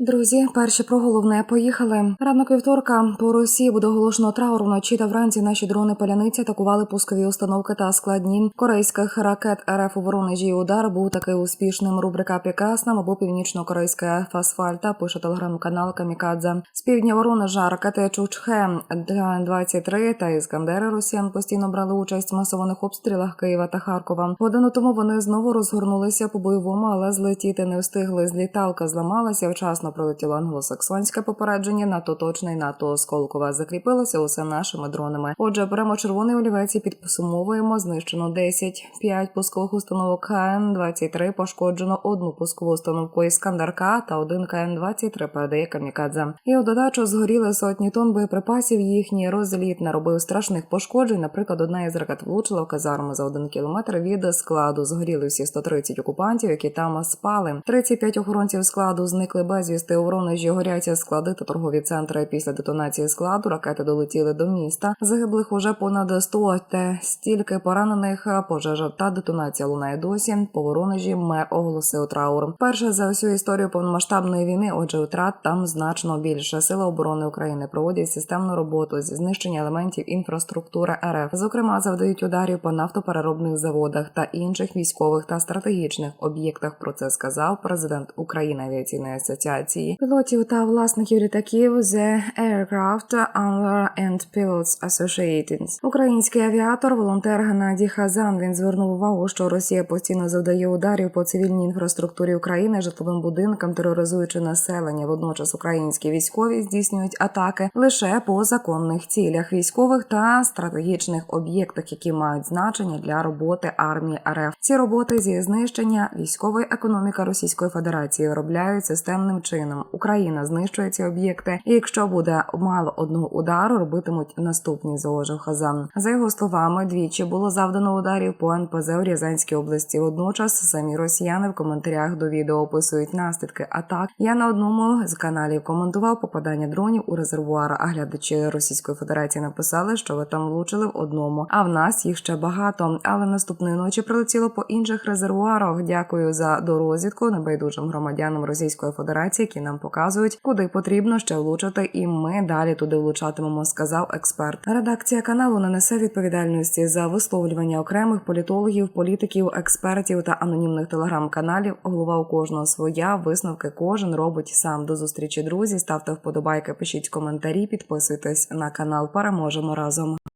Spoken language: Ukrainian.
Друзі, перші про головне поїхали. Ранок вівторка по Росії буде оголошено траур вночі та вранці. Наші дрони паляниці атакували пускові установки та складні корейських ракет РФ у Воронежі. Удар був такий успішним. Рубрика Пікас нам або північно-корейська фасфальта. Пише телеграм-канал Камікадзе. З півдня Воронежа ракети Чучхе 23 та Іскандери Росіян постійно брали участь в масованих обстрілах Києва та Харкова. Годину тому вони знову розгорнулися по бойовому, але злетіти не встигли. Зліталка зламалася. Вчасно прилетіло англосаксонське попередження. НАТО точний, НАТО осколкова закріпилося усе нашими дронами. Отже, беремо червоний олівець і підсумовуємо. Знищено 10, 5 пускових установок КН-23, пошкоджено одну пускову установку Іскандарка та один КН-23 передає Камікадзе. І у додачу згоріли сотні тонн боєприпасів. Їхній розліт наробив страшних пошкоджень. Наприклад, одна із ракет влучила в казарму за один кілометр від складу. Згоріли всі 130 окупантів, які там спали. 35 охоронців складу зникли безвісти. У Воронежі горяться склади та торгові центри. Після детонації складу ракети долетіли до міста. Загиблих уже понад 100, те стільки поранених. Пожежа та детонація лунає досі. По Воронежі мер оголосив траур. Перше за всю історію повномасштабної війни. Отже, втрат там значно більше. Сили оборони України проводять системну роботу зі знищення елементів інфраструктури РФ. Зокрема, завдають ударів по нафтопереробних заводах та інших військових та стратегічних об'єктах. Про це сказав президент України авіаційної асоціації пілотів та власників літаків The Aircraft Owner and Pilots Association. Український авіатор, волонтер Геннадій Хазан. Він звернув увагу, що Росія постійно завдає ударів по цивільній інфраструктурі України, житловим будинкам, тероризуючи населення. Водночас українські військові здійснюють атаки лише по законних цілях військових та стратегічних об'єктах, які мають значення для роботи армії РФ. Ці роботи зі знищення військової економіки Російської Федерації виробляють системним чином. Україна знищує ці об'єкти, і якщо буде мало одного удару, робитимуть наступні заложив Хазан. За його словами, двічі було завдано ударів по НПЗ у Рязанській області. Водночас самі росіяни в коментарях до відео описують наслідки атак. Я на одному з каналів коментував попадання дронів у резервуар. А глядачі Російської Федерації написали, що ви там влучили в одному. А в нас їх ще багато. Але наступної ночі прилетіло по інших резервуарах. Дякую за дорозвідку небайдужим громадянам Російської Федерації, які нам показують, куди потрібно ще влучити, і ми далі туди влучатимемо. Сказав експерт. Редакція каналу не несе відповідальності за висловлювання окремих політологів, політиків, експертів та анонімних телеграм-каналів. Голова у кожного своя висновки кожен робить сам. До зустрічі друзі. Ставте вподобайки, пишіть коментарі, підписуйтесь на канал. Переможемо разом.